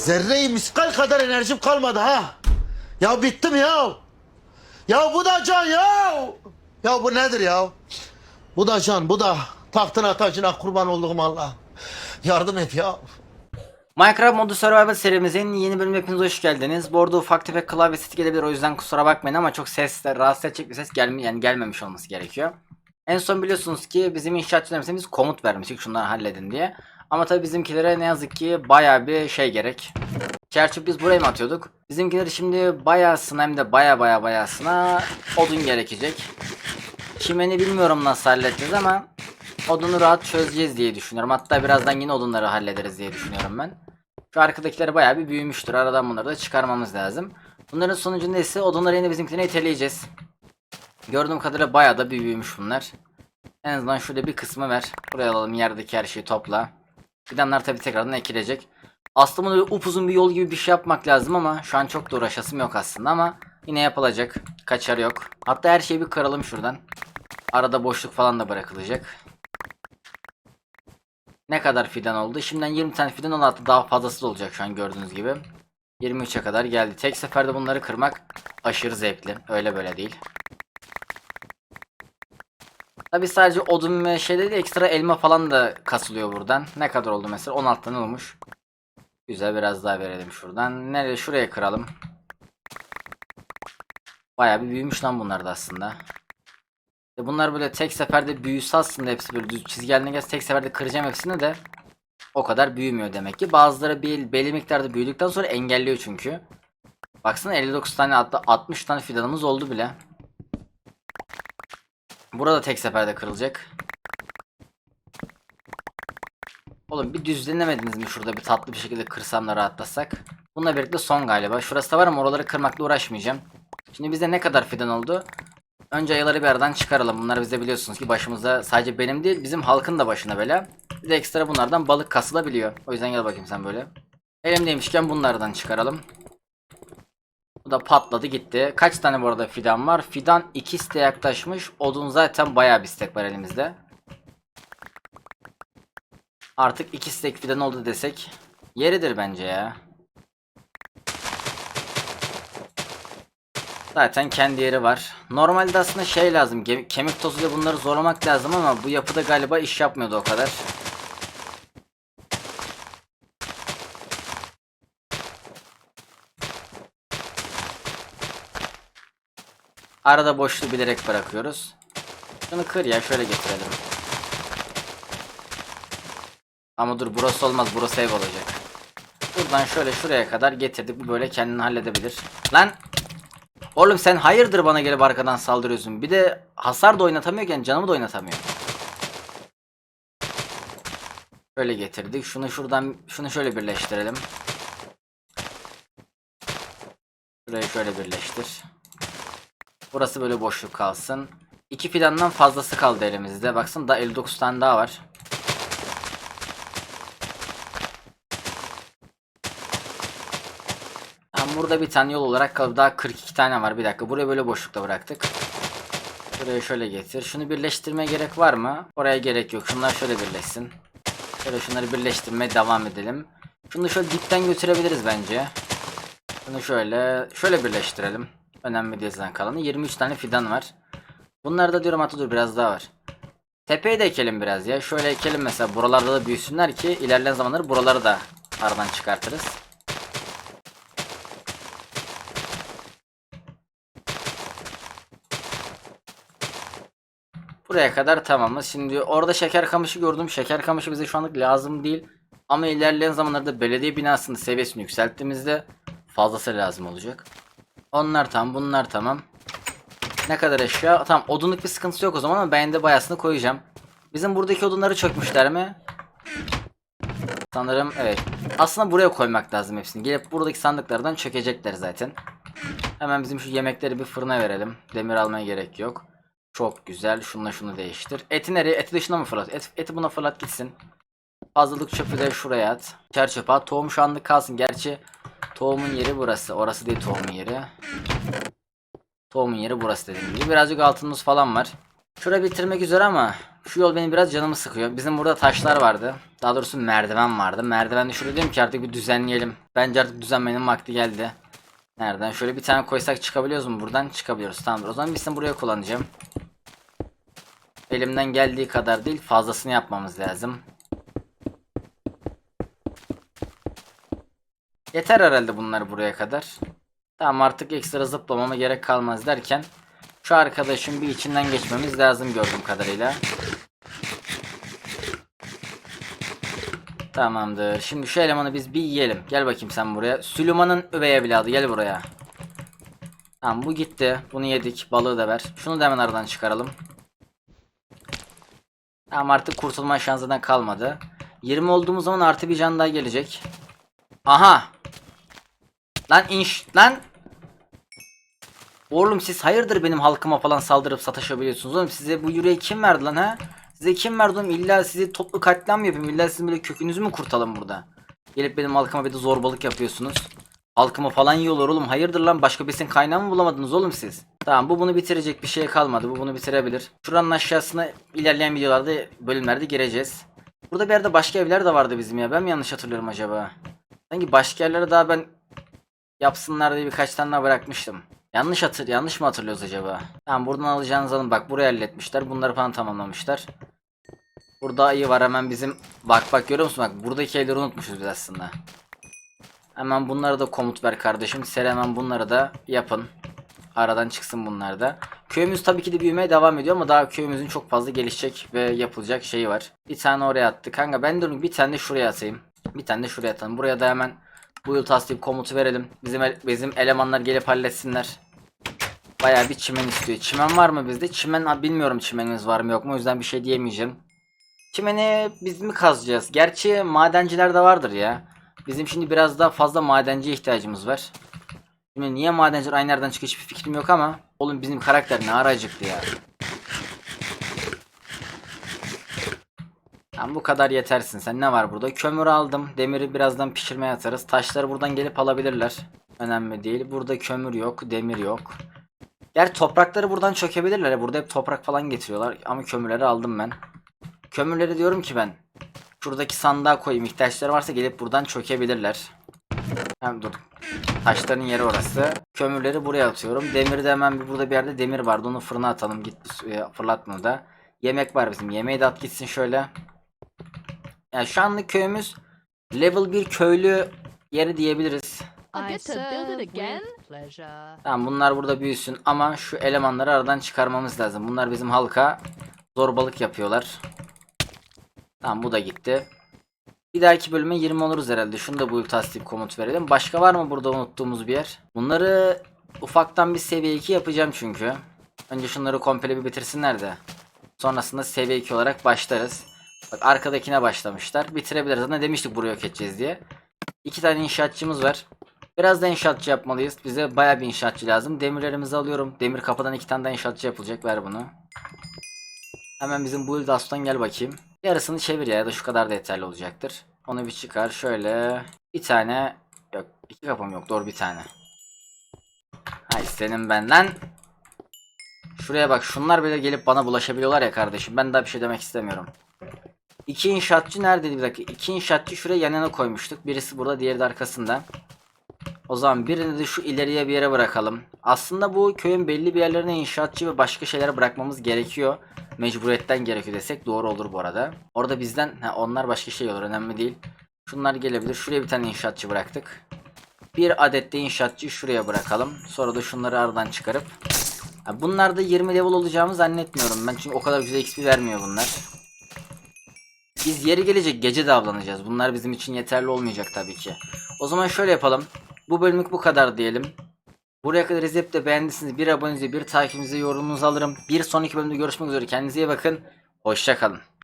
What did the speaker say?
Zerre-i miskal kadar enerjim kalmadı ha. Ya bittim ya. Ya bu da can ya. Ya bu nedir ya? Bu da can, bu da tahtına tacına kurban olduğum Allah. Yardım et ya. Minecraft modu survival serimizin yeni bölümüne hepiniz hoş geldiniz. Bu arada ufak tefek klavye sesi gelebilir o yüzden kusura bakmayın ama çok ses rahatsız edecek bir ses gelmi yani gelmemiş olması gerekiyor. En son biliyorsunuz ki bizim inşaatçılarımıza biz komut vermiştik şunları halledin diye. Ama tabi bizimkilere ne yazık ki baya bir şey gerek. Gerçi biz buraya mı atıyorduk? Bizimkileri şimdi bayağısına hem de baya baya bayağısına odun gerekecek. Kimeni bilmiyorum nasıl halledeceğiz ama odunu rahat çözeceğiz diye düşünüyorum. Hatta birazdan yine odunları hallederiz diye düşünüyorum ben. Şu arkadakileri bayağı bir büyümüştür. Aradan bunları da çıkarmamız lazım. Bunların sonucunda ise odunları yine bizimkilerine iteleyeceğiz. Gördüğüm kadarıyla bayağı da büyümüş bunlar. En azından şurada bir kısmı ver. Buraya alalım yerdeki her şeyi topla. Fidanlar tabi tekrardan ekilecek. Aslında böyle upuzun bir yol gibi bir şey yapmak lazım ama şu an çok da uğraşasım yok aslında ama yine yapılacak. Kaçar yok. Hatta her şeyi bir kıralım şuradan. Arada boşluk falan da bırakılacak. Ne kadar fidan oldu? Şimdiden 20 tane fidan 16 daha fazlası da olacak şu an gördüğünüz gibi. 23'e kadar geldi. Tek seferde bunları kırmak aşırı zevkli. Öyle böyle değil. Tabi sadece odun ve şey değil ekstra elma falan da kasılıyor buradan. Ne kadar oldu mesela? 16 tane olmuş. Güzel biraz daha verelim şuradan. Nereye? Şuraya kıralım. Bayağı bir büyümüş lan bunlar da aslında. E bunlar böyle tek seferde büyüse aslında hepsi böyle düz çizgi gelse tek seferde kıracağım hepsini de o kadar büyümüyor demek ki. Bazıları bir belli miktarda büyüdükten sonra engelliyor çünkü. Baksana 59 tane hatta 60 tane fidanımız oldu bile. Burada tek seferde kırılacak. Oğlum bir düzlenemediniz mi şurada bir tatlı bir şekilde kırsam da rahatlasak. Bununla birlikte son galiba. Şurası da var ama oraları kırmakla uğraşmayacağım. Şimdi bizde ne kadar fidan oldu? Önce ayıları bir aradan çıkaralım. Bunlar bize biliyorsunuz ki başımızda sadece benim değil bizim halkın da başına bela. Bir de ekstra bunlardan balık kasılabiliyor. O yüzden gel bakayım sen böyle. Elimdeymişken bunlardan çıkaralım. Da patladı gitti. Kaç tane bu arada fidan var? Fidan 2 site yaklaşmış. Odun zaten bayağı bir stek var elimizde. Artık 2 stek fidan oldu desek yeridir bence ya. Zaten kendi yeri var. Normalde aslında şey lazım. Kemik tozuyla bunları zorlamak lazım ama bu yapıda galiba iş yapmıyordu o kadar. Arada boşluğu bilerek bırakıyoruz. Şunu kır ya şöyle getirelim. Ama dur burası olmaz burası ev olacak. Buradan şöyle şuraya kadar getirdik bu böyle kendini halledebilir. Lan Oğlum sen hayırdır bana gelip arkadan saldırıyorsun. Bir de hasar da oynatamıyorken canımı da oynatamıyor. Şöyle getirdik. Şunu şuradan şunu şöyle birleştirelim. Şurayı şöyle birleştir. Burası böyle boşluk kalsın. İki fidandan fazlası kaldı elimizde. Baksın daha 59 tane daha var. Tam burada bir tane yol olarak kaldı. Daha 42 tane var. Bir dakika. Buraya böyle boşlukta bıraktık. Şurayı şöyle getir. Şunu birleştirmeye gerek var mı? Oraya gerek yok. Şunlar şöyle birleşsin. Şöyle şunları birleştirmeye devam edelim. Şunu şöyle dipten götürebiliriz bence. Şunu şöyle şöyle birleştirelim. Önemli değil zaten kalanı. 23 tane fidan var. Bunlarda diyorum hatta dur biraz daha var. Tepeye de ekelim biraz ya. Şöyle ekelim mesela. Buralarda da büyüsünler ki ilerleyen zamanları buraları da aradan çıkartırız. Buraya kadar tamamız. Şimdi orada şeker kamışı gördüm. Şeker kamışı bize şu anlık lazım değil. Ama ilerleyen zamanlarda belediye binasının seviyesini yükselttiğimizde fazlası lazım olacak. Onlar tamam, bunlar tamam. Ne kadar eşya? Tamam, odunluk bir sıkıntısı yok o zaman ama ben de bayasını koyacağım. Bizim buradaki odunları çökmüşler mi? Sanırım evet. Aslında buraya koymak lazım hepsini. Gelip buradaki sandıklardan çökecekler zaten. Hemen bizim şu yemekleri bir fırına verelim. Demir almaya gerek yok. Çok güzel. Şununla şunu değiştir. Eti nereye? Eti dışına mı fırlat? Et, eti buna fırlat gitsin. Fazlalık çöpü de şuraya at. Çer çöpe at. Tohum şu anlık kalsın. Gerçi tohumun yeri burası. Orası değil tohumun yeri. Tohumun yeri burası dediğim gibi. Birazcık altınımız falan var. Şurayı bitirmek üzere ama şu yol benim biraz canımı sıkıyor. Bizim burada taşlar vardı. Daha doğrusu merdiven vardı. Merdivende şurada diyorum ki artık bir düzenleyelim. Bence artık düzenlemenin vakti geldi. Nereden? Şöyle bir tane koysak çıkabiliyoruz mu? Buradan çıkabiliyoruz. Tamamdır. O zaman biz de buraya kullanacağım. Elimden geldiği kadar değil fazlasını yapmamız lazım. Yeter herhalde bunlar buraya kadar. Tamam artık ekstra zıplamama gerek kalmaz derken şu arkadaşın bir içinden geçmemiz lazım gördüğüm kadarıyla. Tamamdır. Şimdi şu elemanı biz bir yiyelim. Gel bakayım sen buraya. Süleyman'ın üvey evladı gel buraya. Tamam bu gitti. Bunu yedik. Balığı da ver. Şunu da hemen aradan çıkaralım. Tamam artık kurtulma şansından kalmadı. 20 olduğumuz zaman artı bir can daha gelecek. Aha. Lan inş lan. Oğlum siz hayırdır benim halkıma falan saldırıp sataşabiliyorsunuz oğlum size bu yüreği kim verdi lan ha? Size kim verdi oğlum illa sizi toplu katliam yapayım illa sizin böyle kökünüzü mü kurtalım burada? Gelip benim halkıma bir de zorbalık yapıyorsunuz. Halkıma falan yiyorlar oğlum hayırdır lan başka besin kaynağı mı bulamadınız oğlum siz? Tamam bu bunu bitirecek bir şey kalmadı bu bunu bitirebilir. Şuranın aşağısına ilerleyen videolarda bölümlerde gireceğiz. Burada bir yerde başka evler de vardı bizim ya ben mi yanlış hatırlıyorum acaba? Sanki başka yerlere daha ben yapsınlar diye birkaç tane bırakmıştım. Yanlış hatır yanlış mı hatırlıyoruz acaba? Tamam buradan alacağınız alın bak buraya halletmişler. Bunları falan tamamlamışlar. Burada ayı var hemen bizim bak bak görüyor musun bak buradaki evleri unutmuşuz biz aslında. Hemen bunlara da komut ver kardeşim. Sen hemen bunları da yapın. Aradan çıksın bunlar da. Köyümüz tabii ki de büyümeye devam ediyor ama daha köyümüzün çok fazla gelişecek ve yapılacak şeyi var. Bir tane oraya attı. Kanka ben diyorum bir tane de şuraya atayım. Bir tane de şuraya atalım. Buraya da hemen bu yıl tasdip komutu verelim. Bizim bizim elemanlar gelip halletsinler. Bayağı bir çimen istiyor. Çimen var mı bizde? Çimen bilmiyorum çimenimiz var mı yok mu o yüzden bir şey diyemeyeceğim. Çimeni biz mi kazacağız? Gerçi madenciler de vardır ya. Bizim şimdi biraz daha fazla madenciye ihtiyacımız var. Şimdi niye madenciler aynı yerden çıkıyor hiçbir fikrim yok ama oğlum bizim karakter ne ara ya. Tamam bu kadar yetersin. Sen ne var burada? Kömür aldım. Demiri birazdan pişirmeye atarız. Taşları buradan gelip alabilirler. Önemli değil. Burada kömür yok. Demir yok. Gerçi toprakları buradan çökebilirler. Burada hep toprak falan getiriyorlar. Ama kömürleri aldım ben. Kömürleri diyorum ki ben. Şuradaki sandığa koyayım. İhtiyaçları varsa gelip buradan çökebilirler. Hem dur. Taşların yeri orası. Kömürleri buraya atıyorum. Demiri de hemen bir burada bir yerde demir vardı. Onu fırına atalım. Git e, fırlatma da. Yemek var bizim. Yemeği de at gitsin şöyle. Yani şu anlık köyümüz level 1 köylü yeri diyebiliriz. I build serve with pleasure. Tamam bunlar burada büyüsün ama şu elemanları aradan çıkarmamız lazım. Bunlar bizim halka zorbalık yapıyorlar. Tamam bu da gitti. Bir dahaki bölüme 20 oluruz herhalde. Şunu da bu tasdip komut verelim. Başka var mı burada unuttuğumuz bir yer? Bunları ufaktan bir seviye 2 yapacağım çünkü. Önce şunları komple bir bitirsinler de. Sonrasında seviye 2 olarak başlarız. Bak arkadakine başlamışlar. Bitirebiliriz. Ne demiştik buraya yok edeceğiz diye. İki tane inşaatçımız var. Biraz da inşaatçı yapmalıyız. Bize baya bir inşaatçı lazım. Demirlerimizi alıyorum. Demir kapıdan iki tane daha inşaatçı yapılacak. Ver bunu. Hemen bizim build aslan gel bakayım. Yarısını çevir ya ya da şu kadar da yeterli olacaktır. Onu bir çıkar. Şöyle bir tane yok iki kapım yok doğru bir tane. Hay senin benden. Şuraya bak şunlar bile gelip bana bulaşabiliyorlar ya kardeşim. Ben daha bir şey demek istemiyorum. İki inşaatçı neredeydi bir dakika. İki inşaatçı şuraya yan yana koymuştuk. Birisi burada diğeri de arkasında. O zaman birini de şu ileriye bir yere bırakalım. Aslında bu köyün belli bir yerlerine inşaatçı ve başka şeyler bırakmamız gerekiyor. Mecburiyetten gerekiyor desek doğru olur bu arada. Orada bizden ha, onlar başka şey olur önemli değil. Şunlar gelebilir. Şuraya bir tane inşaatçı bıraktık. Bir adet de inşaatçı şuraya bırakalım. Sonra da şunları aradan çıkarıp. Ha, bunlar da 20 level olacağımı zannetmiyorum ben. Çünkü o kadar güzel XP vermiyor bunlar. Biz yeri gelecek gece de avlanacağız. Bunlar bizim için yeterli olmayacak tabii ki. O zaman şöyle yapalım. Bu bölümlük bu kadar diyelim. Buraya kadar izleyip de beğendiyseniz bir abonenizi, bir takipinizi, yorumunuzu alırım. Bir sonraki bölümde görüşmek üzere. Kendinize iyi bakın. Hoşçakalın.